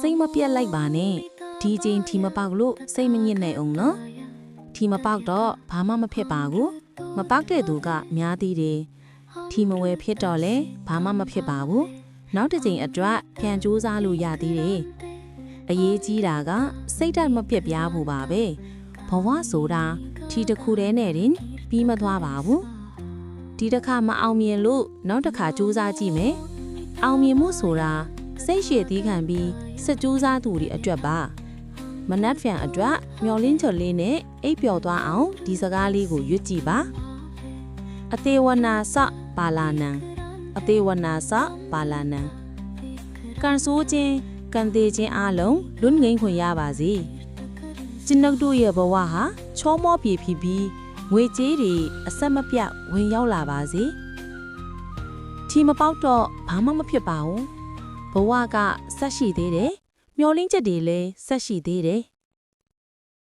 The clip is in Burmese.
စိတ်မပြတ်လိုက်ပါနဲ့ဒီချိန်ထီမပေါက်လို့စိတ်မညစ်နိုင်အောင်နော်ထီမပေါက်တော့ဘာမှမဖြစ်ပါဘူးမပေါက်တဲ့သူကများသေးတယ်ထီမဝဲဖြစ်တော့လဲဘာမှမဖြစ်ပါဘူးနောက်တစ်ချိန်အတွက်ပြန်ကြိုးစားလို့ရသေးတယ်အရေးကြီးတာက စိတ်ဓာတ်မပြတ်ပြားဖို့ပါပဲဘဝဆိုတာထီတစ်ခုတည်းနဲ့တင်ပြီးမသွားပါဘူးဒီတစ်ခါမအောင်မြင်လို့နောက်တစ်ခါကြိုးစားကြည့်မယ်အောင်မြင်မှုဆိုတာ စိတ်ရှည်သီးခံပြီးစကြိုးစားသူတွေအတွက်ပါမနက်ဖြန်အတွက်မျော်လင့်ချက်လေးနဲ့အိပ်ပျော်သွားအောင်ဒီစကားလေးကိုရွတ်ကြည့်ပါအသေးဝနာစပါလာနံအသေးဝနာစပါလာနံကန်ဆိုးခြင်းကန်သေးခြင်းအလုံးလွတ်ငိမ့်ခွင့်ရပါစေကျွန်ုပ်တို့ရဲ့ဘဝဟာချောမောပြေဖြစ်ပြီးငွေကြေးတွေအဆက်မပြတ်ဝင်ရောက်လာပါစေထီမပေါက်တော့ဘာမှမဖြစ်ပါဘူး ဘဝကဆက်ရှိသေးတယ်မျောလင်းချက်တွေလည်းဆက်ရှိသေးတယ်